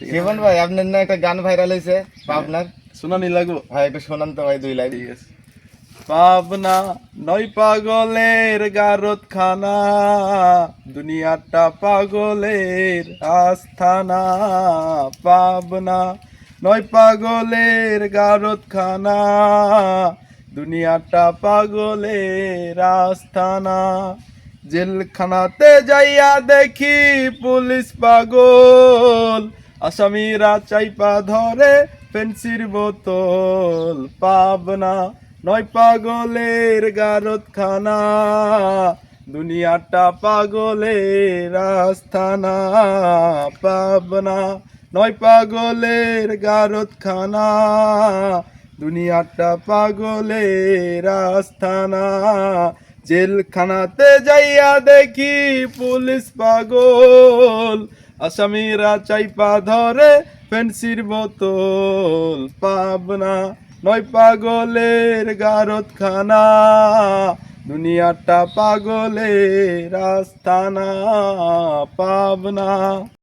জীবন ভাই আপনার না একটা গান ভাইরাল হয়েছে আপনার শোনানি লাগবো? ভাই একটু শোনান তো ভাই দুই লাইন। ঠিক আছে। পাবনা নয় পাগলের গারত খানা দুনিয়াটা পাগলের আস্থানা। পাবনা নয় পাগলের গারত খানা দুনিয়াটা পাগলের আস্থানা। জেলখানাতে যাইয়া দেখি পুলিশ পাগল আসামিরা চাইপা ধরে পেন্সির বোতল পাবনা। নয় পাগলের গারত খানা দুনিয়াটা পাগলের আস্থানা, পাবনা। নয় পাগলের গারত খানা দুনিয়াটা পাগলের আস্থানা। জেলখানাতে যাইয়া দেখি পুলিশ পাগল আসামিরা চাইপা ধরে পেন্সির বোতল পাবনা। নয় পাগলের গারত খানা দুনিয়াটা পাগলের রাস্তানা পাবনা।